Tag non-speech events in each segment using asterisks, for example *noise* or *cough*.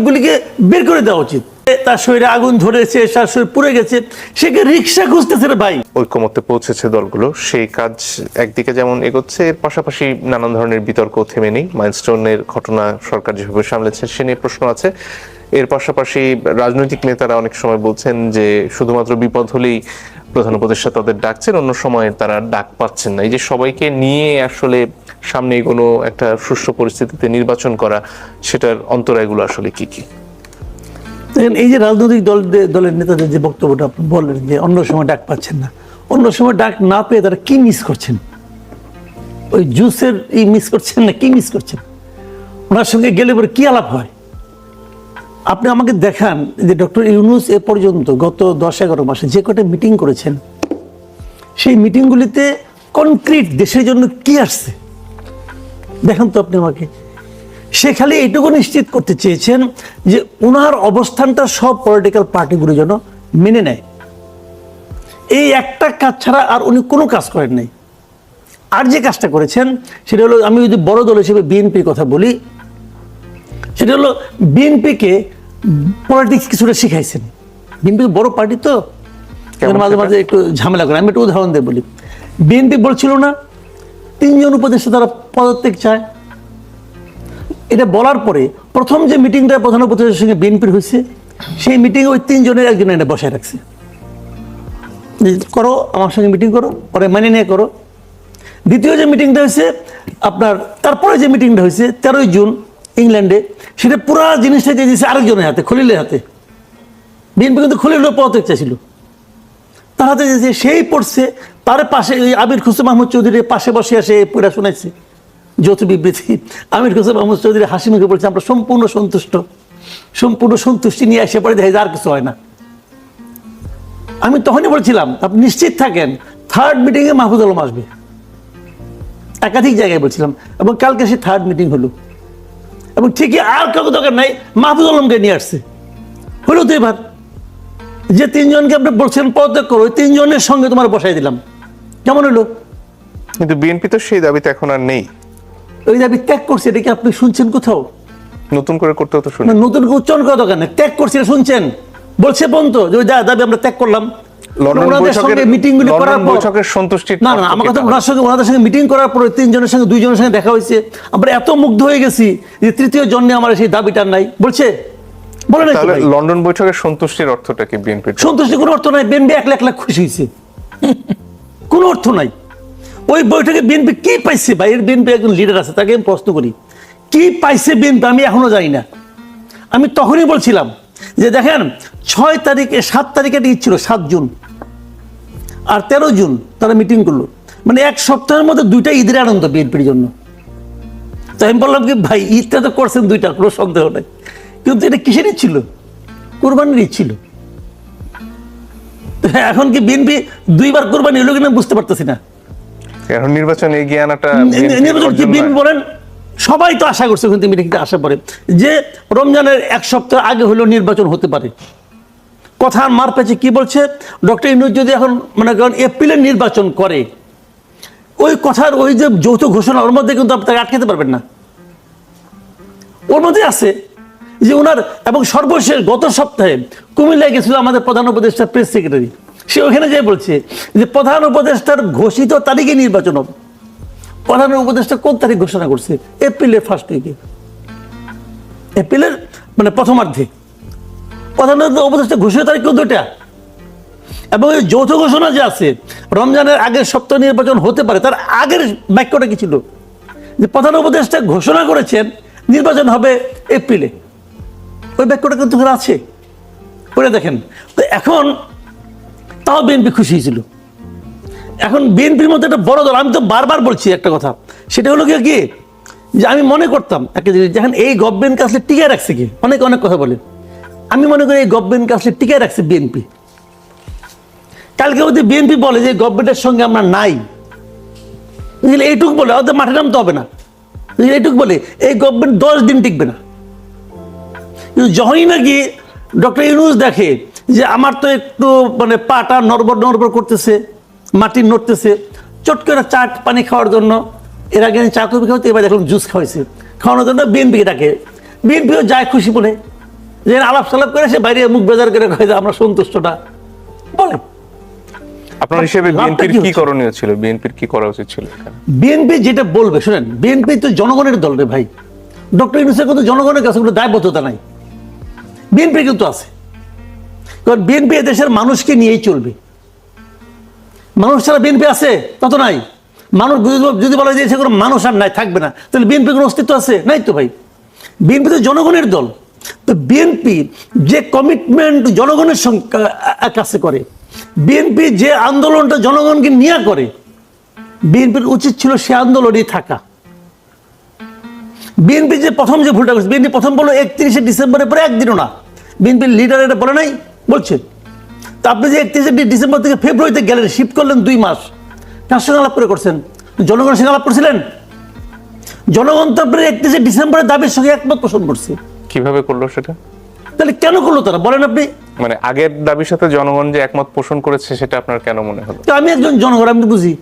লোকগুলিকে বের করে দেওয়া উচিত। তার শরীরে আগুন ধরেছে, তার পুড়ে গেছে, সে কি রিক্সা খুঁজতেছে ভাই। ঐক্যমত্যে পৌঁছেছে দলগুলো। সেই কাজ একদিকে যেমন এগোচ্ছে, এর পাশাপাশি নানান ধরনের বিতর্ক থেমে নেই। মাইলস্টোনের ঘটনা সরকার যেভাবে সামলেছে, সে নিয়ে প্রশ্ন আছে। এর পাশাপাশি রাজনৈতিক নেতারা অনেক সময় বলছেন যে শুধুমাত্র বিপদ হলেই প্রধান উপদেষ্টা তাদের ডাকছেন, অন্য সময় তারা ডাক পাচ্ছেন না। এই যে সবাইকে নিয়ে আসলে সামনে কোনো একটা সুষ্ঠু পরিস্থিতিতে নির্বাচন করা, সেটার অন্তরায়গুলো আসলে কি কি? দেখেন, এই যে রাজনৈতিক দল দলের নেতাদের যে বক্তব্যটা আপনি বললেন যে অন্য সময় ডাক পাচ্ছেন না, অন্য সময় ডাক না পেয়ে তারা কি মিস করছেন? ওই জুসের ই মিস করছেন না, কি মিস করছেন? ওনার সঙ্গে গেলে পরে কি আলাপ হয়? আপনি আমাকে দেখান যে ডক্টর ইউনুস এ পর্যন্ত গত দশ এগারো মাসে যে কটা মিটিং করেছেন, সেই মিটিংগুলিতে কনক্রিট দেশের জন্য কি আসছে? দেখেন তো আপনি আমাকে। সে খালি এইটুকু নিশ্চিত করতে চেয়েছেন যে ওনার অবস্থানটা সব পলিটিক্যাল পার্টিগুলো যেন মেনে নেয়। এই একটা কাজ ছাড়া আর উনি কোনো কাজ করেন নাই। আর যে কাজটা করেছেন, সেটা হলো আমি যদি বড় দল হিসেবে বিএনপির কথা বলি, সেটা হলো বিএনপিকে পলিটিক্স কিছুটা শিখাইছেন। বিএনপি বড় পার্টি তো মাঝে মাঝে একটু ঝামেলা করে। আমি একটু উদাহরণ দিয়ে বলি। বিএনপি বলছিল না তিনজন উপদেষ্টা তারা পদত্যাগ চায়। এটা বলার পরে প্রথম যে মিটিংটা প্রধান উপদেষ্টার সঙ্গে বিএনপির হয়েছে সেই মিটিংয়ে ওই তিনজনের একজন এটা বসায় রাখছে। যে করো আমার সঙ্গে মিটিং করো পরে মানে নিয়ে করো। দ্বিতীয় যে মিটিংটা হয়েছে আপনার তারপরে যে মিটিংটা হয়েছে তেরোই জুন ইংল্যান্ডে, সেটা পুরো জিনিসটা দিয়ে দিয়েছে আরেকজনের হাতে, খলিলের হাতে। বিএনপি কিন্তু খলিলের পদত্যাগ চাইছিল। তার হাতে যে সেই পড়ছে, তার পাশে ওই আমির খুসে মাহমুদ চৌধুরীর পাশে বসে আসে পুরা শোনাইছে। যৌথ বিবৃতি, আমির খুসে মাহমুদ চৌধুরী হাসি মুখে বলছে, আমরা সম্পূর্ণ সন্তুষ্ট। সম্পূর্ণ সন্তুষ্টি নিয়ে এসে পরে দেখে আর কিছু হয় না। আমি তখনই বলছিলাম, আপনি নিশ্চিত থাকেন থার্ড মিটিংয়ে মাহফুজ আলম আসবে? একাধিক জায়গায় বলছিলাম, এবং কালকে সে থার্ড মিটিং হলো। এবং ঠিকই আর কাউকে দরকার নাই মাহফুজ আলমকে নিয়ে আসছে। হলো তো এবার যে তিনজনকে আপনি বলছেন পদত্যাগ করো ওই তিনজনের সঙ্গে তোমার বসাই দিলাম। কেমন হলো? কিন্তু বিএনপি তো সেই দাবিতে এখন আর নেই। ওই দাবি ত্যাগ করছে এটা কি আপনি শুনছেন কোথাও? নতুন করে করতে হতো শুনে। নতুন করে উচ্চারণ করা দরকার নেই। ত্যাগ করছে শুনছেন? বলছে পর্যন্ত যে ওই দা- দাবি আমরা ত্যাগ করলাম। ওনাদের সঙ্গে মিটিংগুলি লন্ডন করার পর বৈঠকের সন্তুষ্টির না না অর্থ আমার কথা ওনার সঙ্গে ওনাদের সঙ্গে মিটিং করার পরে তিনজনের সঙ্গে দুইজনের সঙ্গে দেখা হয়েছে। আমরা এত মুগ্ধ হয়ে গেছি যে তৃতীয় জন্যে আমার সেই দাবিটার নাই। বলছে? বলে নাই তো তাহলে ভাই। লন্ডন বৈঠকের সন্তুষ্টির অর্থটা কি বিএনপির সন্তুষ্টি কোনো অর্থ নাই। বিএনপি এক লাখ লাখ খুশি হয়েছে। *laughs* কোনো অর্থ নাই। ওই বৈঠকে বিএনপি কি পাইছে? ভাই এর বিএনপি একজন লিডার আছে তাকে আমি প্রশ্ন করি। কি পাইছে বিএনপি আমি এখনও জানি না। আমি তখনই বলছিলাম যে দেখেন ছয় তারিখে সাত তারিখে ছিল? সাত জুন। আর তেরো জুন তারা মিটিং করল। মানে এক সপ্তাহের মধ্যে দুইটা ঈদের আনন্দ বিএনপির জন্য। তো আমি বললাম কি ভাই ঈদটা তো করছেন দুইটা কোনো সন্দেহ নাই। কিন্তু এটা কিসের ছিল? কোরবানির ছিল। এখন কি বিএনপি দুইবার কোরবানি হলো কিনা বুঝতে পারতেছি না। এখন নির্বাচন এগিয়ে আনাটা নির্বাচন কি বিএনপি বলেন? সবাই তো আশা করছে কিন্তু মিটিংটা আশা পরে। যে রমজানের এক সপ্তাহ আগে হলেও নির্বাচন হতে পারে। কথা মার পেছে কি বলছে? ডক্টর ইনুজ যদি এখন মানে কারণ এপ্রিলে নির্বাচন করে, ওই কথার ওই যে যৌথ ঘোষণা ওর মধ্যে কিন্তু আপনি তাকে আটকাতে পারবেন না। ওর মধ্যে আছে যে ওনার এবং সর্বশেষ গত সপ্তাহে কুমিল্লায় গেছিল আমাদের প্রধান উপদেষ্টা প্রেস সেক্রেটারি। সে ওখানে যেয়ে বলছে যে প্রধান উপদেষ্টার ঘোষিত তারিখে নির্বাচন হবে। প্রধান উপদেষ্টা কোন তারিখ ঘোষণা করছে? এপ্রিলের ফার্স্ট উইকে এপ্রিলের মানে প্রথমার্ধে। প্রধান উপদেষ্টা ঘোষিত তারিখ কিন্তু এটা। এবং এই যৌথ ঘোষণা যে আছে, রমজানের আগের সপ্তাহ নির্বাচন হতে পারে, তার আগের বাক্যটা কি ছিল? যে প্রধান উপদেষ্টা ঘোষণা করেছেন, নির্বাচন হবে এপ্রিলে। ওই বাক্যটা কিন্তু আছে। পড়ে দেখেন। তো এখন তাও বিএনপি খুশি হয়েছিল। এখন বিএনপির মধ্যে একটা বড় দল, আমি তো বারবার বলছি একটা কথা, সেটা হলো কি? যে আমি মনে করতাম, একটা জিনিস যখন এই গভর্নমেন্টকে আসলে টিকায় রাখছে কি? অনেক অনেক কথা বলে। আমি মনে করি এই গভর্নমেন্টকে আসলে টিকায় রাখছে বিএনপি কালকে যদি বিএনপি বলে যে গভর্নমেন্টের সঙ্গে আমরা নাই। এইটুক বলে, ওদের মাঠে নামতে হবে না। এইটুক বলে, এই গভর্নমেন্ট দশ দিন টিকবে না। কিন্তু যখনই নাকি ডক্টর ইউনুস দেখে যে আমার তো একটু মানে পাটা নড়বড় নড়বড় করতেছে, মাটি নড়তেছে, চট করে চা পানি খাওয়ার জন্য, এর আগে চা কফি খাওয়াতে এবার দেখলাম জুস খাওয়াইছে। খাওয়ানোর জন্য বিএনপিকে ডাকে। বিএনপিও যায় খুশি বলে। যে আলাপ সালাপ করে সে বাইরে মুখ বেজার করে কয় যে আমরা সন্তুষ্টটা। বলে আপনার হিসেবে বিএনপির কি করণীয় ছিল? বিএনপির কি করা উচিত ছিল? বিএনপি যেটা বলবে শুনেন বিএনপি তো জনগণের দল রে ভাই। ডক্টর ইউনুসের কিন্তু জনগণের কাছে কোনো দায়বদ্ধতা নাই। বিএনপি কিন্তু আছে। কারণ বিএনপি দেশের মানুষকে নিয়েই চলবে। মানুষ ছাড়া বিএনপি আছে তত নাই। মানুষ যদি- যদি বলা যায় সে কোনো মানুষ আর নাই থাকবে না। তাহলে বিএনপি কোনো অস্তিত্ব আছে? নাই তো ভাই। বিএনপি তো জনগণের দল। তো বিএনপি যে কমিটমেন্ট জনগণের কাছে করে বিএনপি যে আন্দোলনটা জনগণকে নিয়ে করে বিএনপির উচিত ছিল সে আন্দোলনে থাকা। বিএনপি যে প্রথম যে ভুলটা করছে বিএনপি প্রথম বলল একত্রিশে ডিসেম্বরের পরে একদিনও না। বিএনপির লিডার এটা বলে নাই, বলছে, তা আপনি যে একত্রিশে ডিসেম্বর থেকে ফেব্রুয়ারিতে গেলেন শিফট করলেন দুই মাস, কার সঙ্গে আলাপ করে করছেন? জনগণের সঙ্গে আলাপ করছিলেন? জনগণ তো আপনার একত্রিশে ডিসেম্বরের দাবির সঙ্গে একমত পোষণ করছে। কীভাবে করল সেটা? তাহলে কেন করল তারা? বলেন আপনি। মানে আগের দাবির সাথে জনগণ যে একমত পোষণ করেছে সেটা আপনার কেন মনে হলো? তো আমি একজন জনগণ আমি বুঝি।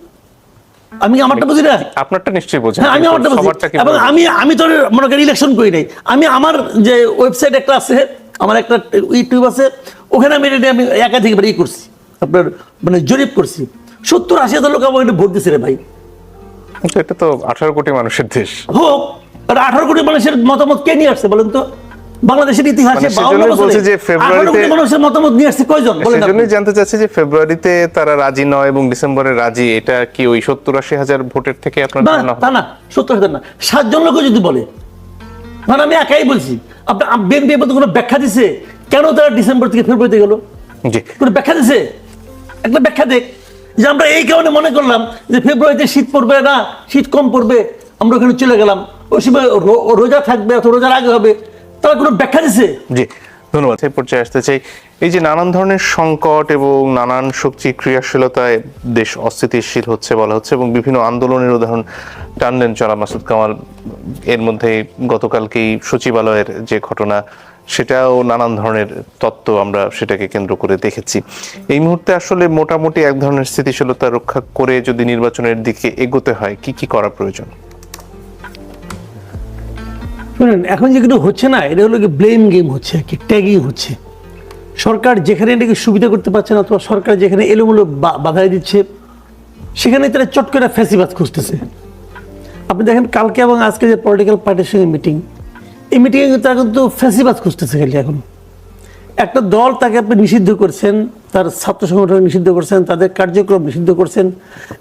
আমি আমারটা বুঝি না? আপনারটা নিশ্চয়ই বোঝেন। হ্যাঁ আমি আমারটা বুঝি। কি এবং আমি আমি তো মনে করি ইলেকশন করি নাই। আমি আমার যে ওয়েবসাইট একটা আছে আমার একটা ইউটিউব আছে ওখানে আমি এটা আমি একাধিকবার ই করছি। আপনার মানে জরিপ করছি। সত্তর আশি হাজার লোক আমার ভোট দিচ্ছে রে ভাই। এটা তো আঠারো কোটি মানুষের দেশ। হোক আর আঠারো কোটি মানুষের মতামত কে নিয়ে আসছে বলেন তো? বাংলাদেশের ইতিহাসে মানে যে ফেব্রুয়ারিতে- মানুষের মতামত নিয়ে আসছে কয়জন? সেজন্যই জানতে চাচ্ছি যে ফেব্রুয়ারিতে তারা রাজি নয় এবং ডিসেম্বরে রাজি এটা কি ওই সত্তর আশি হাজার ভোটের থেকে আপনার ধারণা তা না সত্তর হাজার না। সাতজন লোক যদি বলে মানে আমি একাই বলছি আপনার বিএনপি এবার কোনো ব্যাখ্যা দিছে? কেন তারা ডিসেম্বর থেকে ফেব্রুয়ারিতে গেল? কোনো ব্যাখ্যা দিছে? একটা ব্যাখ্যা দেখ যে আমরা এই কারণে মনে করলাম যে ফেব্রুয়ারিতে শীত পড়বে না শীত কম পড়বে আমরা ওখানে চলে গেলাম। ওই সময় রোজা থাকবে অথবা রোজার আগে হবে, তারা কোনো ব্যাখ্যা দিছে? জি, ধন্যবাদ। এই পর্যায়ে আসতে চাই, এই যে নানান ধরনের সংকট এবং নানান শক্তি ক্রিয়াশীলতায় দেশ অস্থিতিশীল হচ্ছে বলা হচ্ছে এবং বিভিন্ন আন্দোলনের উদাহরণ টানলেন চলা মাসুদ কামাল। এর মধ্যে গতকালকেই সচিবালয়ের যে ঘটনা, সেটাও নানান ধরনের তত্ত্ব আমরা সেটাকে কেন্দ্র করে দেখেছি। এই মুহূর্তে আসলে মোটামুটি এক ধরনের স্থিতিশীলতা রক্ষা করে যদি নির্বাচনের দিকে এগোতে হয়, কি কি করা প্রয়োজন? শুনেন, এখন যেগুলো হচ্ছে না, এটা হলো কি ব্লেম গেম হচ্ছে আর কি ট্যাগিং হচ্ছে। সরকার যেখানে এটাকে সুবিধা করতে পারছে না, অথবা সরকার যেখানে এলোমেলো বাধাই দিচ্ছে, সেখানে তারা চট করে ফ্যাসিবাদ খুঁজতেছে। আপনি দেখেন, কালকে এবং আজকে যে পলিটিক্যাল পার্টির সঙ্গে মিটিং এই মিটিংয়ে কিন্তু তারা কিন্তু ফ্যাসিবাদ খুঁজতেছে খালি এখন। একটা দল তাকে আপনি নিষিদ্ধ করছেন, তার ছাত্র সংগঠন নিষিদ্ধ করছেন, তাদের কার্যক্রম নিষিদ্ধ করছেন,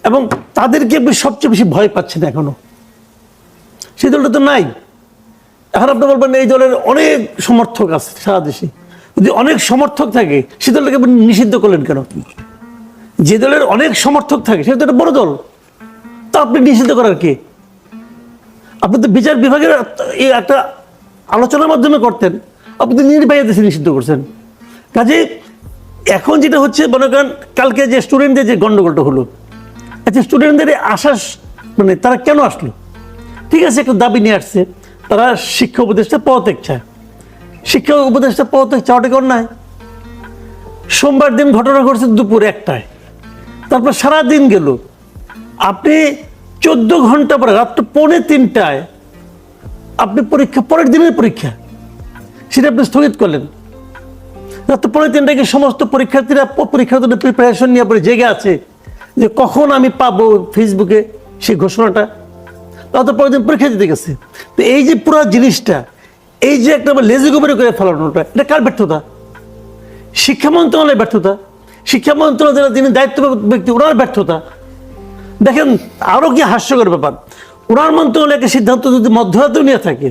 এবং তাদেরকে আপনি সবচেয়ে বেশি ভয় পাচ্ছেন এখনও সেই দলটা তো নাই। এখন আপনি বলবেন এই দলের অনেক সমর্থক আছে, সারা দেশে। যদি অনেক সমর্থক থাকে, সে দলটাকে আপনি নিষিদ্ধ করলেন কেন? যে দলের অনেক সমর্থক থাকে, সেটা একটা বড় দল। তা আপনি নিষিদ্ধ করার কে? আপনি তো বিচার বিভাগের এই একটা আলোচনার মাধ্যমে করতেন। আপনি তো নির্বাহী দেশে নিষিদ্ধ করছেন। কাজে এখন যেটা হচ্ছে, মনে করেন কালকে যে স্টুডেন্টদের যে গন্ডগোলটা হলো আচ্ছা স্টুডেন্টদের আশ্বাস মানে তারা কেন আসলো? ঠিক আছে, একটা দাবি নিয়ে আসছে। তারা শিক্ষা উপদেষ্টা পদত্যাগ চায়। শিক্ষা উপদেষ্টা পদত্যাগ চাওয়াটা কি অন্যায় সোমবার দিন ঘটনা ঘটছে দুপুর একটায়। তারপর সারা দিন গেল। আপনি চোদ্দ ঘণ্টা পরে রাত্র পৌনে তিনটায় আপনি পরীক্ষা, পরের দিনের পরীক্ষা সেটা আপনি স্থগিত করলেন। রাত্র পৌনে তিনটায় কি সমস্ত পরীক্ষার্থীরা পরীক্ষার জন্য প্রিপারেশন নিয়ে পরে জেগে আছে যে কখন আমি পাবো ফেসবুকে সেই ঘোষণাটা। তারা তো পরের দিন পরীক্ষা দিতে গেছে। তো এই যে পুরো জিনিসটা, এই যে একটা লেজি গোবরে করে ফেলানোটা এটা কার ব্যর্থতা? শিক্ষা মন্ত্রণালয়ের ব্যর্থতা। শিক্ষা মন্ত্রণালয়ের যিনি দায়িত্ব ব্যক্তি, ওনার ব্যর্থতা। দেখেন, আরও কি হাস্যকর ব্যাপার। ওনার মন্ত্রণালয়কে সিদ্ধান্ত যদি মধ্যরাতেও নিয়ে থাকে,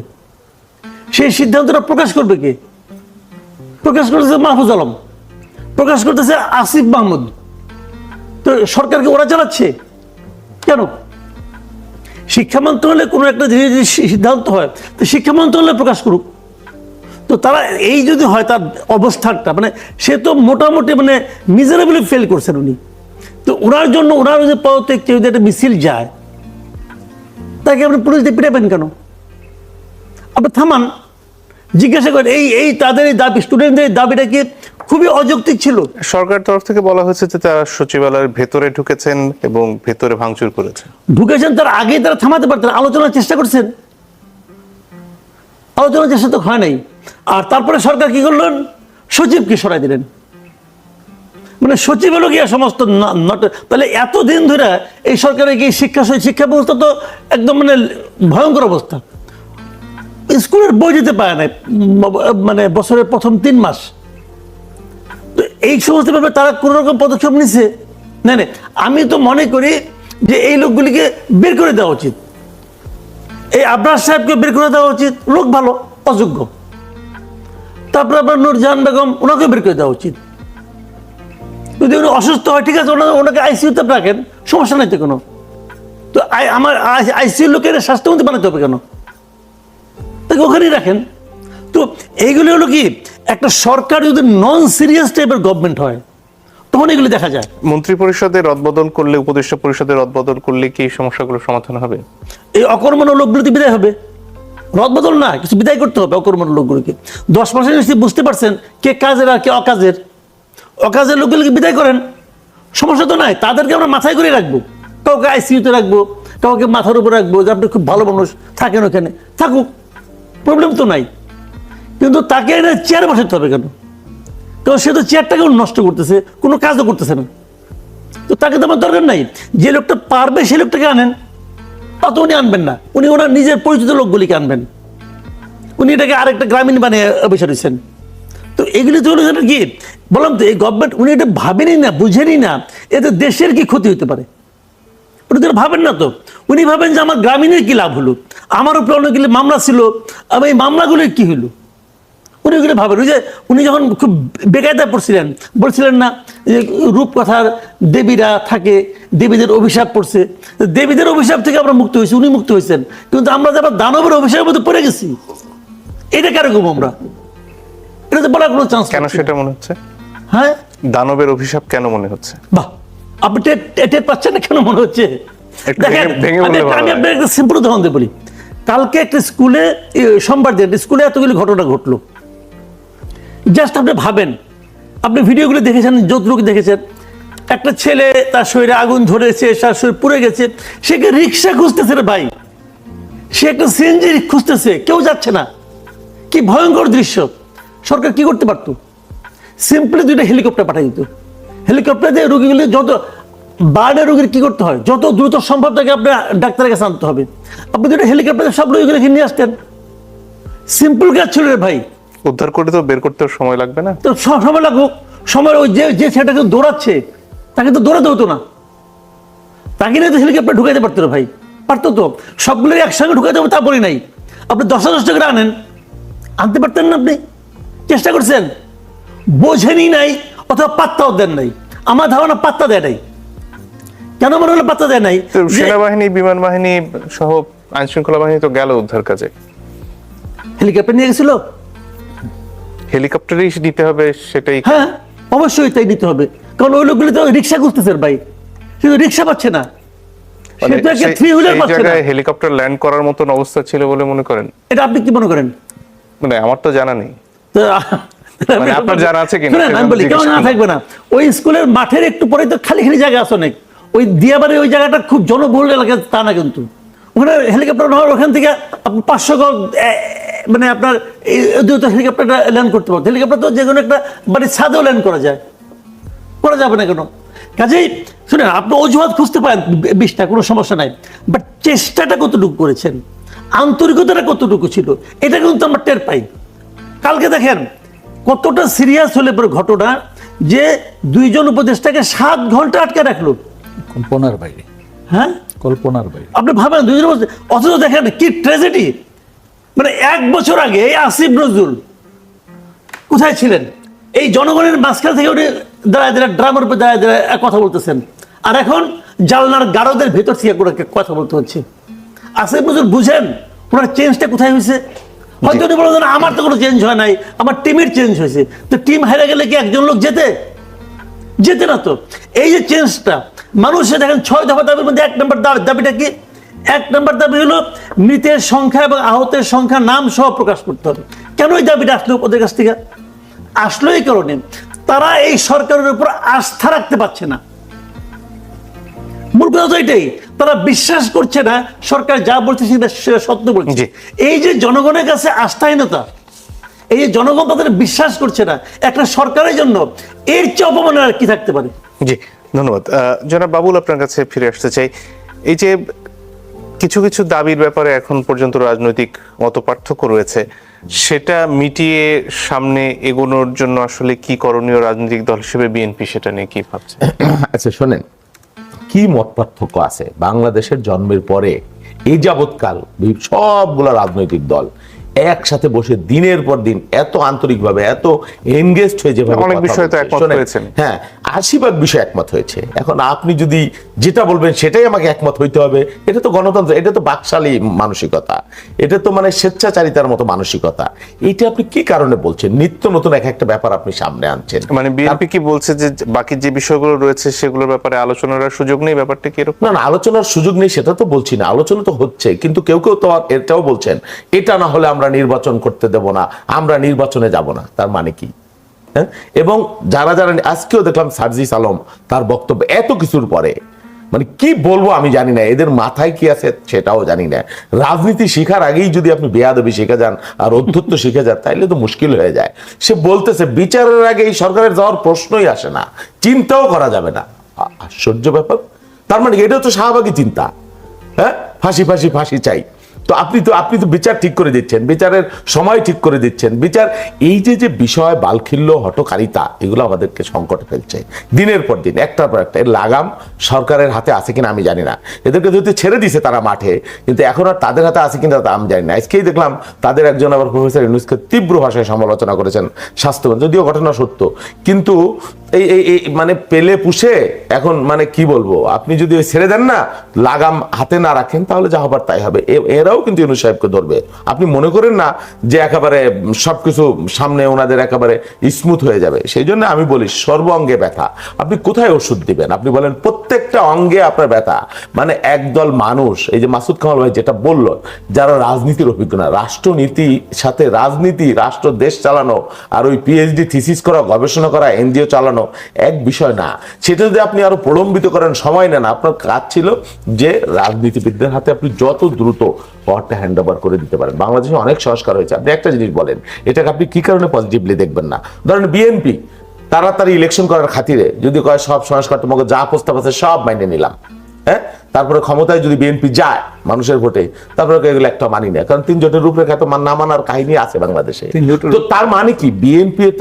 সেই সিদ্ধান্তটা প্রকাশ করবে কে? প্রকাশ করতেছে মাহফুজ আলম। প্রকাশ করতেছে আসিফ মাহমুদ। তো সরকারকে ওরা চালাচ্ছে? কেন? শিক্ষা মন্ত্রণালয়ে কোনো একটা জিনিস যদি সিদ্ধান্ত হয়, তো শিক্ষা মন্ত্রণালয় প্রকাশ করুক। তো তারা এই যদি হয় তার অবস্থানটা মানে সে তো মোটামুটি মানে মিজারেবলি ফেল করছেন উনি। তো ওনার জন্য ওনার যে পদত্যাগ যদি একটা মিছিল যায়, তাকে আপনি পুলিশ দিয়ে পিটাবেন কেন? আপনি থামান। জিজ্ঞাসা করেন এই এই তাদের এই দাবি স্টুডেন্টদের দাবিটা কি খুবই অযৌক্তিক ছিল? সরকার তরফ থেকে বলা হয়েছে যে তারা সচিবালয়ের ভেতরে ঢুকেছেন এবং ভেতরে ভাঙচুর করেছেন। ঢুকেছেন তার আগেই তারা থামাতে পারতেন আলোচনার চেষ্টা করছেন। আলোচনার চেষ্টা তো হয় নাই। আর তারপরে সরকার কি করলেন? সচিবকে সরাই দিলেন। মানে সচিব হলো গিয়া সমস্ত নট- তাহলে এতদিন ধরে এই সরকারের কি শিক্ষা শিক্ষা ব্যবস্থা তো একদম মানে ভয়ঙ্কর অবস্থা। স্কুলের বই দিতে পারে না মানে বছরের প্রথম তিন মাস। তো এই সমস্ত ব্যাপারে তারা কোন রকম পদক্ষেপ নিছে? না আমি তো মনে করি যে এই লোকগুলিকে বের করে দেওয়া উচিত। এই আবরার সাহেবকে বের করে দেওয়া উচিত, লোক ভালো, অযোগ্য। তারপরে আপনার নূরজাহান বেগম ওনাকে বের করে দেওয়া উচিত। যদি উনি অসুস্থ হয়, ঠিক আছে ওনা- ওনাকে আইসিইউতে রাখেন, সমস্যা নাই তো কোনো। তো আমার আইসিইউ লোকের স্বাস্থ্যমন্ত্রী বানাতে হবে কেন? তাকে ওখানেই রাখেন। তো এইগুলি হলো কি একটা সরকার যদি নন সিরিয়াস টাইপের গভর্নমেন্ট হয় তখন এগুলি দেখা যায়। মন্ত্রী পরিষদের রদবদল করলে উপদেষ্টা পরিষদের রদবদল করলে কি এই সমস্যাগুলো সমাধান হবে? এই অকর্মণ লোকগুলোতে বিদায় হবে। রদবদল না কিছু বিদায় করতে হবে অকর্মণ লোকগুলোকে। দশ পার্সেন্ট নিশ্চয়ই বুঝতে পারছেন কে কাজের আর কে অকাজের। অকাজের লোকগুলোকে বিদায় করেন। সমস্যা তো নাই তাদেরকে আমরা মাথায় করে রাখব। কাউকে আইসিইউতে রাখব কাউকে মাথার উপর রাখব যে আপনি খুব ভালো মানুষ থাকেন ওখানে। থাকুক। প্রবলেম তো নাই। কিন্তু তাকে এনে চেয়ার বসাতে হবে কেন? কারণ সে তো চেয়ারটাকেও নষ্ট করতেছে, কোনো কাজও করতেছে না। তো তাকে তো আমার দরকার নাই। যে লোকটা পারবে সেই লোকটাকে আনেন। তা তো উনি আনবেন না। উনি ওনার নিজের পরিচিত লোকগুলিকে আনবেন। উনি এটাকে আরেকটা গ্রামীণ বানিয়ে বসে তো এগুলি তো কি, বললাম তো, এই গভর্নমেন্ট উনি এটা ভাবেনি না বুঝেনি না, এতে দেশের কি ক্ষতি হতে পারে? এটা ভাবেন না তো। উনি ভাবেন যে আমার গ্রামীণের কি লাভ হলো? আমার উপরে অনেকগুলি মামলা ছিল আমি এই মামলাগুলির কি হলো? উনি ওগুলো ভাবেন। ওই যে উনি যখন খুব বেকায়দায় পড়ছিলেন বলছিলেন না যে রূপকথার দেবীরা থাকে দেবীদের অভিশাপ পড়ছে। দেবীদের অভিশাপ থেকে আমরা মুক্ত হয়েছি উনি মুক্ত হয়েছেন। কিন্তু আমরা যে আবার দানবের অভিশাপের মধ্যে পড়ে গেছি এটা কেরকম আমরা? এটা তো বলার কোনো চান্স কেন সেটা মনে হচ্ছে? হ্যাঁ? দানবের অভিশাপ কেন মনে হচ্ছে? বাহ! আপনি টের পাচ্ছেন না কেন মনে হচ্ছে? আমি একটা- সিম্পল উদাহরণ দিয়ে বলি। কালকে একটা স্কুলে সোমবার দিন স্কুলে এতগুলি ঘটনা ঘটলো। জাস্ট আপনি ভাবেন। আপনি ভিডিওগুলো দেখেছেন যতটুকু দেখেছেন। একটা ছেলে তার শরীরে আগুন ধরেছে তার শরীর পুড়ে গেছে। সে কি রিক্সা খুঁজতেছে রে ভাই। সে একটা সিএনজি খুঁজতেছে কেউ যাচ্ছে না। কি ভয়ঙ্কর দৃশ্য। সরকার কি করতে পারতো? সিম্পলি দুইটা হেলিকপ্টার পাঠিয়ে দিত। হেলিকপ্টার দিয়ে রোগীগুলি যত বার্ডে রোগীর কি করতে হয়? যত দ্রুত সম্ভব তাকে আপনার ডাক্তারের কাছে আনতে হবে। আপনি দুটো হেলিকপ্টারে সব রোগীগুলোকে নিয়ে আসতেন। সিম্পল কাজ ছিল রে ভাই। উদ্ধার করে তো বের করতেও সময় লাগবে না? তো সব সময় লাগুক। সময় ওই যে যে ছেলেটাকে দৌড়াচ্ছে তাকে তো দৌড়াতে হতো না। তাকে নিয়ে তো হেলিকপ্টার ঢুকাইতে পারতো না ভাই। পারতো তো। সবগুলো একসঙ্গে ঢুকাইতে হবে তা বলি নাই। আপনি দশ হাজার টাকা আনেন। আনতে পারতেন না আপনি? চেষ্টা করছেন। বোঝেনি নাই। অথবা পাত্তাও দেন নাই। আমার ধারণা পাত্তা দেয় নাই। কেন মনে হলো পাত্তা দেয় নাই? সেনাবাহিনী বিমান বাহিনী সহ আইন শৃঙ্খলা বাহিনী তো গেল উদ্ধার কাজে। হেলিকপ্টার নিয়ে গেছিল? হেলিকপ্টারেই দিতে হবে সেটাই। হ্যাঁ অবশ্যই তাই নিতে হবে। কারণ ওই লোকগুলি তো রিক্সা খুঁজতেছে ভাই। কিন্তু রিক্সা পাচ্ছে না। মানে হেলিকপ্টার ল্যান্ড করার মতন অবস্থা ছিল বলে মনে করেন। এটা আপনি কি মনে করেন? মানে আমার তো জানা নেই। মানে আপনার জানা আছে কিনা? আমি বলি জিজ্ঞেস না থাকবে না। ওই স্কুলের মাঠের একটু পরে তো খালি খালি জায়গা আছে অনেক। ওই দিয়াবাড়ি ওই জায়গাটা খুব জনবহুল এলাকা তা না কিন্তু। ওখানে হেলিকপ্টার হওয়ার ওখান থেকে পাঁচশো মানে আপনার হেলিকপ্টারটা ল্যান্ড করতে পারতো হেলিকপ্টার তো যে কোনো একটা বাড়ির ছাদেও ল্যান্ড করা যায়। করা যাবে না কেন? কাজেই শুনেন আপনি অজুহাত খুঁজতে পারেন বি- বিশটা কোনো সমস্যা নাই। বাট চেষ্টাটা কতটুকু করেছেন? আন্তরিকতাটা কতটুকু ছিল? এটা কিন্তু আমরা টের পাই। কালকে দেখেন কতটা সিরিয়াস হলে পরে ঘটনা যে দুইজন উপদেষ্টাকে সাত ঘণ্টা আটকে রাখল? কল্পনার বাইরে। হ্যাঁ? কল্পনার বাইরে। আপনি ভাবেন দুইজন অথচ দেখেন কি ট্র্যাজেডি মানে এক বছর আগে এই আসিফ নজরুল কোথায় ছিলেন? এই জনগণের মাঝখান থেকে উনি দাঁড়ায় দাঁড়ায় ড্রামের উপর দাঁড়ায় দাঁড়ায় কথা বলতেছেন। আর এখন জালনার গারদের ভেতর থেকে কথা বলতে হচ্ছে। আসিফ নজরুল বুঝেন ওনার চেঞ্জটা কোথায় হয়েছে? হয়তো উনি বলেন আমার তো কোনো চেঞ্জ হয় নাই, আমার টিমের চেঞ্জ হয়েছে। তো টিম হেরে গেলে কি একজন লোক যেতে? যেতে না তো। এই যে চেঞ্জটা মানুষের দেখেন, ছয় দফা দাবির মধ্যে এক নম্বর দা- দাবিটা কি? এক নম্বর দাবি হলো, মৃতের সংখ্যা এবং আহতের সংখ্যা নাম সহ প্রকাশ করতে হবে। কেন এই দাবিটা আসলো ওদের কাছ থেকে? আসলো এই কারণে। তারা এই সরকারের উপর আস্থা রাখতে পারছে না। মূল কথা তো এটাই তারা বিশ্বাস করছে না সরকার যা বলছে সেটা সত্য বলছে। এই যে জনগণের কাছে আস্থাহীনতা এই যে জনগণ তাদের বিশ্বাস করছে না একটা সরকারের জন্য এর চেয়ে অপমানের আর কি থাকতে পারে? জি ধন্যবাদ। জনাব বাবুল আপনার কাছে ফিরে আসতে চাই। এই যে কিছু কিছু দাবির ব্যাপারে এখন পর্যন্ত রাজনৈতিক মত পার্থক্য রয়েছে সেটা মিটিয়ে সামনে এগোনোর জন্য আসলে কি করণীয় রাজনৈতিক দল হিসেবে বিএনপি সেটা নিয়ে কি ভাবছে আচ্ছা শোনেন কি মত পার্থক্য আছে? বাংলাদেশের জন্মের পরে এই যাবৎকাল সবগুলো রাজনৈতিক দল একসাথে বসে দিনের পর দিন এত আন্তরিকভাবে এত এনগেজড হয়ে যেভাবে অনেক বিষয়ে তো একমত হয়েছেন। হ্যাঁ আশি ভাগ বিষয় একমত হয়েছে। এখন আপনি যদি যেটা বলবেন সেটাই আমাকে একমত হইতে হবে। এটা তো গণতন্ত্র এটা তো বাকশালী মানসিকতা। এটা তো মানে স্বেচ্ছাচারিতার মতো মানসিকতা। এটা আপনি কি কারণে বলছেন? নিত্য নতুন এক একটা ব্যাপার আপনি সামনে আনছেন। মানে বিএনপি কি বলছে যে বাকি যে বিষয়গুলো রয়েছে সেগুলোর ব্যাপারে আলোচনার সুযোগ নেই ব্যাপারটা কি এরকম? না না আলোচনার সুযোগ নেই সেটা তো বলছি না। আলোচনা তো হচ্ছে কিন্তু কেউ কেউ তো এটাও বলছেন। এটা না হলে আমরা নির্বাচন করতে দেব না, আমরা নির্বাচনে যাব না, তার মানে কি? হ্যাঁ? এবং যারা যারা আজকেও দেখলাম সার্জিস আলম তার বক্তব্য এত কিছুর পরে মানে কি বলব আমি জানি না, এদের মাথায় কি আছে সেটাও জানি না। রাজনীতি শিখার আগেই যদি আপনি বেয়াদবি শিখে যান আর অধ্যত্ব শিখে যান, তাইলে তো মুশকিল হয়ে যায়। সে বলতেছে, বিচারের আগে এই সরকারের যাওয়ার প্রশ্নই আসে না, চিন্তাও করা যাবে না। আশ্চর্য ব্যাপার। তার মানে এটা তো স্বাভাবিক চিন্তা। হ্যাঁ? ফাঁসি ফাঁসি ফাঁসি চাই। তো আপনি তো আপনি তো বিচার ঠিক করে দিচ্ছেন, বিচারের সময় ঠিক করে দিচ্ছেন। বিচার, এই যে যে বিষয়, বালখিল্য, হটকারিতা, এগুলো আমাদেরকে সংকটে ফেলছে। দিনের পর দিন, একটার পর একটা, এর লাগাম সরকারের হাতে আছে কিনা আমি জানি না। এদেরকে যদি ছেড়ে দিছে তারা মাঠে, কিন্তু এখন আর তাদের হাতে আছে কিনা তা আমি জানি না। আজকেই দেখলাম, তাদের একজন আবার প্রফেসর ইউনুসকে তীব্র ভাষায় সমালোচনা করেছেন স্বাস্থ্য যদিও ঘটনা সত্য। কিন্তু এই এই মানে পেলে পুষে এখন মানে কি বলব? আপনি যদি ছেড়ে দেন না, লাগাম হাতে না রাখেন, তাহলে যা হবার তাই হবে। এরাও কিন্তু ইউনুস সাহেবকে ধরবে। আপনি মনে করেন না যে একেবারে সবকিছু সামনে ওনাদের একেবারে স্মুথ হয়ে যাবে। সেই জন্য আমি বলি সর্ব অঙ্গে ব্যথা। আপনি কোথায় ওষুধ দিবেন? আপনি বলেন, প্রত্যেকটা অঙ্গে আপনার ব্যথা। মানে একদল মানুষ, এই যে মাসুদ কামাল ভাই যেটা বলল, যারা রাজনীতির অভিজ্ঞ না, রাষ্ট্রনীতি সাথে রাজনীতি, রাষ্ট্র দেশ চালানো, আর ওই পিএইচডি থিসিস করা, গবেষণা করা, এনজিও চালানো এক বিষয় না সেটা যদি আপনি আরও প্রলম্বিত করেন সময় নেন। আপনার কাজ ছিল যে রাজনীতিবিদদের হাতে আপনি যত দ্রুত পাওয়ারটা হ্যান্ড ওভার করে দিতে পারেন। বাংলাদেশে অনেক সংস্কার হয়েছে। আপনি একটা জিনিস বলেন এটাকে আপনি কি কারণে পজিটিভলি দেখবেন না? ধরেন বিএনপি তাড়াতাড়ি ইলেকশন করার খাতিরে যদি কয় সব সংস্কার তোমাকে যা প্রস্তাব আছে সব মাইনে নিলাম। হ্যাঁ? তারপরে ক্ষমতায় যদি বিএনপি যায় মানুষের ভোটে তারপরে এগুলো একটা মানি না কারণ তিন জোটের রূপরেখা তো মান- না মানার কাহিনী আছে বাংলাদেশে। তো তার মানে কি? বিএনপি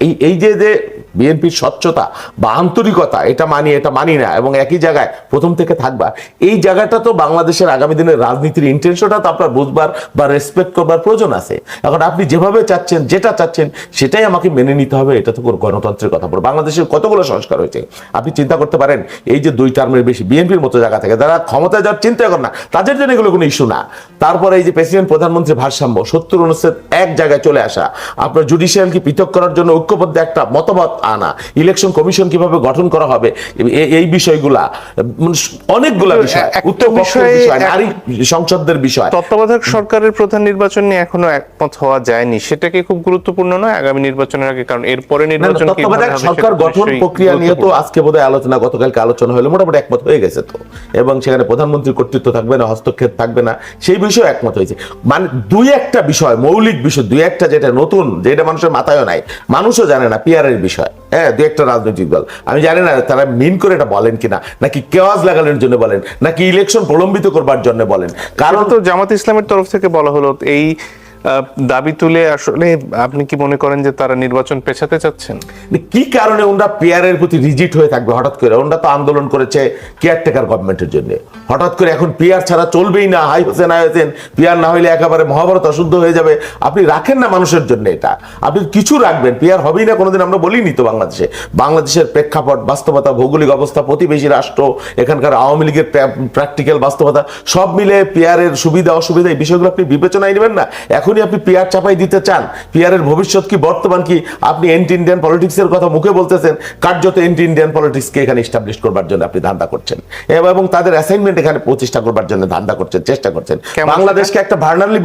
এই এই যে যে বিএনপির স্বচ্ছতা বা আন্তরিকতা, এটা মানি এটা মানি না, এবং একই জায়গায় প্রথম থেকে থাকবা। এই জায়গাটা তো বাংলাদেশের আগামী দিনের রাজনীতির ইন্টেনশনটা তো আপনার বুঝবার বা রেসপেক্ট করবার প্রয়োজন আছে। এখন আপনি যেভাবে চাচ্ছেন, যেটা চাচ্ছেন, সেটাই আমাকে মেনে নিতে হবে, এটা তো গণতন্ত্রের কথা বলে বাংলাদেশের কতগুলো সংস্কার হয়েছে? আপনি চিন্তা করতে পারেন, এই যে দুই টার্মের বেশি বিএনপির মতো জায়গা থেকে, যারা ক্ষমতায় যাওয়ার চিন্তা করেন না, তাদের জন্য এগুলো কোনো ইস্যু না। তারপরে এই যে প্রেসিডেন্ট প্রধানমন্ত্রী ভারসাম্য, সত্তর অনুচ্ছেদ এক জায়গায় চলে আসা। আপনার জুডিশিয়ালকে পৃথক করার জন্য ঐক্যবদ্ধ একটা মতামত আনা। ইলেকশন কমিশন কীভাবে গঠন করা হবে? এই বিষয়গুলা মানে অনেকগুলা বিষয় উত্তর বিষয় নারী বিষয়। তত্ত্বাবধায়ক সরকারের প্রধান নির্বাচন নিয়ে এখনও একমত হওয়া যায়নি। সেটা কি খুব গুরুত্বপূর্ণ নয় আগামী নির্বাচনের আগে? কারণ এরপরে নির্বাচন তত্ত্বাবধায়ক সরকার গঠন প্রক্রিয়া নিয়ে তো আজকে বোধহয় আলোচনা গতকালকে আলোচনা হলো মোটামুটি একমত হয়ে গেছে তো। এবং সেখানে প্রধানমন্ত্রীর কর্তৃত্ব থাকবে না হস্তক্ষেপ থাকবে না সেই বিষয়ে একমত হয়েছে। মানে দুই একটা বিষয় মৌলিক বিষয় দুই একটা যেটা নতুন যেটা মানুষের মাথায়ও নাই মানুষও জানে না পিয়ারের বিষয়। হ্যাঁ দু একটা রাজনৈতিক দল। আমি জানি না তারা মিন করে এটা বলেন কিনা নাকি কেওয়াজ লাগানোর জন্য বলেন নাকি ইলেকশন প্রলম্বিত করবার জন্য বলেন। কারণ তো জামাত ইসলামের তরফ থেকে বলা হলো এই দাবি তুলে আসলে আপনি কি মনে করেন যে তারা নির্বাচন পেছাতে চাচ্ছেন? কি কারণে ওনারা পেয়ারের প্রতি রিজিট হয়ে থাকবে হঠাৎ করে? ওনারা তো আন্দোলন করেছে কেয়ারটেকার গভর্নমেন্টের জন্য। হঠাৎ করে এখন পিয়ার ছাড়া চলবেই না। হাই হোসেন হাই হোসেন, পিয়ার না হইলে একেবারে মহাভারত অশুদ্ধ হয়ে যাবে। আপনি রাখেন না মানুষের জন্য এটা। আপনি কিছু রাখবেন। পিয়ার হবেই না কোনোদিন, আমরা বলিনি তো বাংলাদেশে। বাংলাদেশের প্রেক্ষাপট, বাস্তবতা, ভৌগোলিক অবস্থা, প্রতিবেশী রাষ্ট্র, এখানকার আওয়ামী লীগের প্র্যাকটিক্যাল বাস্তবতা, সব মিলে পিয়ারের সুবিধা, অসুবিধা, এই বিষয়গুলো আপনি বিবেচনায় নেবেন না। এখনই আপনি পিয়ার চাপাই দিতে চান। পিয়ারের ভবিষ্যৎ কি বর্তমান কি? আপনি এন্টি ইন্ডিয়ান পলিটিক্সের কথা মুখে বলতেছেন। কার্যত এন্টি ইন্ডিয়ান পলিটিক্সকে এখানে স্টাবলিশ করবার জন্য আপনি ধান্দা করছেন। এবং তাদের অ্যাসাইনমেন্ট এখানে প্রতিষ্ঠা করবার জন্য ধান্দা করছেন চেষ্টা করছেন। বাংলাদেশকে একটা ভার্নারলি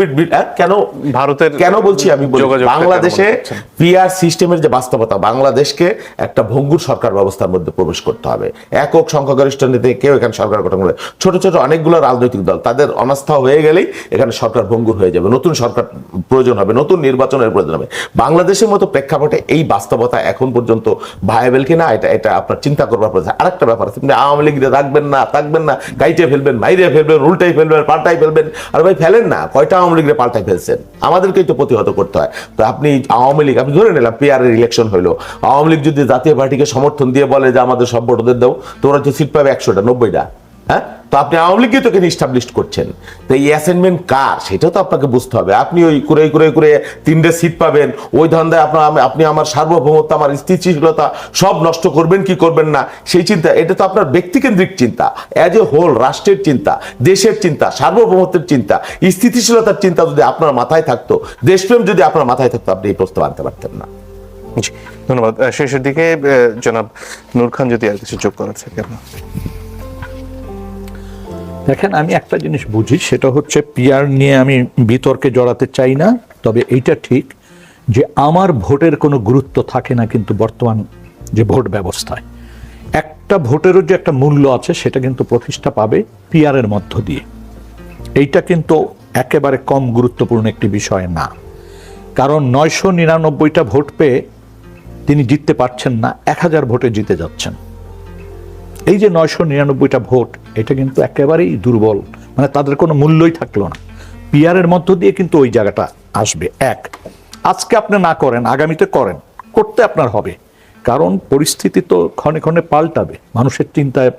কেন ভারতের কেন বলছি আমি বাংলাদেশে? পিআর সিস্টেমের যে বাস্তবতা বাংলাদেশকে একটা ভঙ্গুর সরকার ব্যবস্থার মধ্যে প্রবেশ করতে হবে। একক সংখ্যাগরিষ্ঠ নিতে কেউ এখানে সরকার গঠন করবে ছোট ছোট অনেকগুলো রাজনৈতিক দল তাদের অনাস্থা হয়ে গেলেই এখানে সরকার ভঙ্গুর হয়ে যাবে। নতুন সরকার প্রয়োজন হবে, নতুন নির্বাচনের প্রয়োজন হবে। বাংলাদেশের মতো প্রেক্ষাপটে এই বাস্তবতা এখন পর্যন্ত ভায়াবেল কিনা, এটা এটা আপনার চিন্তা করবার প্রয়োজন। আরেকটা ব্যাপার আছে, আপনি আওয়ামী লীগ রাখবেন না, থাকবেন না কাইটে ফেলবেন, মাইরে ফেলবেন, উল্টাই ফেলবেন, পাল্টাই ফেলবেন। আর ভাই, ফেলেন না, কয়টা আওয়ামী লীগরে পাল্টাই ফেলছেন? আমাদেরকেই তো প্রতিহত করতে হয়। তো আপনি আওয়ামী লীগ, আপনি ধরে নিলাম পিআরের ইলেকশন হলো আওয়ামী লীগ যদি জাতীয় পার্টিকে সমর্থন দিয়ে বলে যে আমাদের সব ভোটারদের দাও তো ওরা তো সিট পাবে একশোটা, নব্বইটা। হ্যাঁ? তো আপনি আওয়ামী লীগকে তো এখানে ইস্টাবলিশ করছেন। তো এই অ্যাসাইনমেন্ট কার? সেটাও তো আপনাকে বুঝতে হবে। আপনি ওই করে করে করে তিনটে সিট পাবেন। ওই ধান্দায় আপনার আপনি আমার সার্বভৌমত্ব, আমার স্থিতিশীলতা সব নষ্ট করবেন কি করবেন না? সেই চিন্তা। এটা তো আপনার ব্যক্তিকেন্দ্রিক চিন্তা। অ্যাজ এ হোল রাষ্ট্রের চিন্তা, দেশের চিন্তা, সার্বভৌমত্বের চিন্তা, স্থিতিশীলতার চিন্তা যদি আপনার মাথায় থাকতো, দেশপ্রেম যদি আপনার মাথায় থাকতো, আপনি এই প্রস্তাব আনতে পারতেন না। ধন্যবাদ। শেষের দিকে জনাব নূর খান যদি আর কিছু যোগ করার থাকে আপনার। দেখেন, আমি একটা জিনিস বুঝি, সেটা হচ্ছে পিয়ার নিয়ে আমি বিতর্কে জড়াতে চাই না, তবে এইটা ঠিক যে আমার ভোটের কোনো গুরুত্ব থাকে না কিন্তু বর্তমান যে ভোট ব্যবস্থায়। একটা ভোটেরও যে একটা মূল্য আছে, সেটা কিন্তু প্রতিষ্ঠা পাবে পিয়ারের মধ্য দিয়ে। এইটা কিন্তু একেবারে কম গুরুত্বপূর্ণ একটি বিষয় না। কারণ নয়শো নিরানব্বইটা ভোট পেয়ে তিনি জিততে পারছেন না, এক হাজার ভোটে জিতে যাচ্ছেন। এই যে নয়শো নিরানব্বইটা ভোট এটা কিন্তু একেবারেই দুর্বল। মানে তাদের কোনো মূল্যই থাকল না। পিয়ারের মধ্য দিয়ে কিন্তু ওই জায়গাটা আসবে। এক, আজকে আপনি না করেন, আগামীতে করেন। করতে আপনার হবে। কারণ পরিস্থিতি তো ক্ষণে ক্ষণে পাল্টাবে। মানুষের চিন্তায়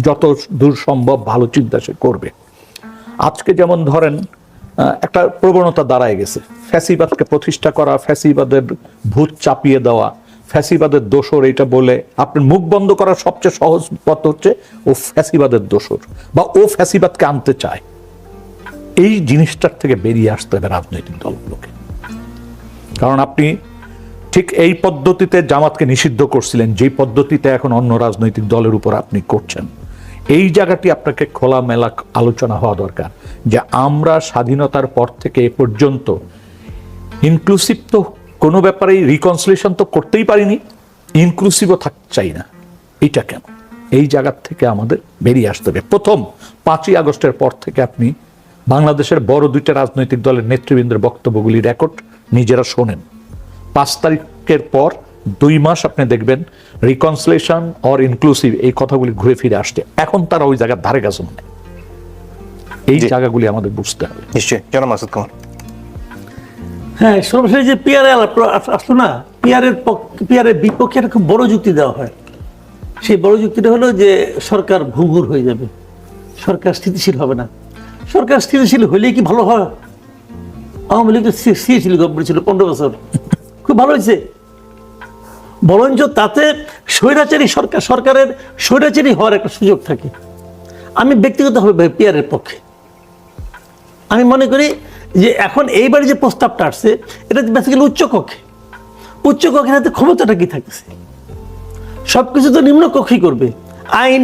যত দূর সম্ভব ভালো চিন্তা সে করবে। আজকে যেমন ধরেন একটা প্রবণতা দাঁড়ায় গেছে। ফ্যাসিবাদকে প্রতিষ্ঠা করা, ফ্যাসিবাদের ভূত চাপিয়ে দেওয়া ফ্যাসিবাদের দোষর এটা বলে আপনার মুখ বন্ধ করার সবচেয়ে সহজ পথ হচ্ছে ও ফ্যাসিবাদের দোষর বা ও ফ্যাসিবাদকে আনতে চায়। এই জিনিসটার থেকে বেরিয়ে আসতে হবে রাজনৈতিক দলগুলোকে। কারণ আপনি ঠিক এই পদ্ধতিতে জামাতকে নিষিদ্ধ করছিলেন যেই পদ্ধতিতে এখন অন্য রাজনৈতিক দলের উপর আপনি করছেন। এই জায়গাটি আপনাকে খোলামেলা আলোচনা হওয়া দরকার যে আমরা স্বাধীনতার পর থেকে এ পর্যন্ত ইনক্লুসিভ তো কোনো ব্যাপারেই রিকনসিলেশন তো করতেই পারিনি। ইনক্লুসিভও থাক চাই না। এটা কেন? এই জায়গার থেকে আমাদের বেরিয়ে আসতে হবে। প্রথম পাঁচই আগস্টের পর থেকে আপনি বাংলাদেশের বড় দুইটা রাজনৈতিক দলের নেতৃবৃন্দের বক্তব্যগুলি রেকর্ড নিজেরা শোনেন। পাঁচ তারিখের পর দুই মাস আপনি দেখবেন রিকনসলেশন অর ইনক্লুসিভ এই কথাগুলি ঘুরে ফিরে আসছে। এখন তারা ওই জায়গার ধারে গেছে মনে এই জায়গাগুলি আমাদের বুঝতে হবে। নিশ্চয়ই। জনাব মাসুদ কামাল হ্যাঁ সর্বশেষ যে পিয়ারে আসলো না, পিয়ারের পিয়ারের বিপক্ষে একটা খুব বড় যুক্তি দেওয়া হয়। সেই বড় যুক্তিটা হলো যে সরকার ভঙ্গুর হয়ে যাবে। সরকার স্থিতিশীল হবে না। সরকার স্থিতিশীল হলে কি ভালো হয়? আওয়ামী লীগ স্থিতিশীল গভর্নমেন্ট ছিল পনেরো বছর। খুব ভালো হয়েছে। বরঞ্চ তাতে স্বৈরাচারী সরকার, সরকারের স্বৈরাচারী হওয়ার একটা সুযোগ থাকে। আমি ব্যক্তিগতভাবে পিয়ারের পক্ষে। আমি মনে করি যে এখন এইবারে যে প্রস্তাবটা আসছে, এটা বেসিক্যালি উচ্চ কক্ষে উচ্চ কক্ষের হাতে ক্ষমতাটা কি থাকছে সবকিছু তো নিম্ন কক্ষই করবে। আইন